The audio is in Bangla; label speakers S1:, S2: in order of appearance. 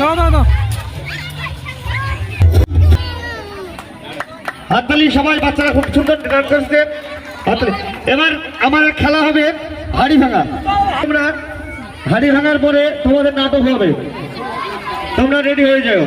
S1: দাও
S2: হাততালি সবাই বাচ্চারা খুব সুন্দর ডান্স করছে। হাততালি। এবার আমাদের খেলা হবে হাড়ি ভাঙা তোমরা হাড়ি ভাঙার পরে তোমাদের নাটক হবে। তোমরা রেডি হয়ে যাও।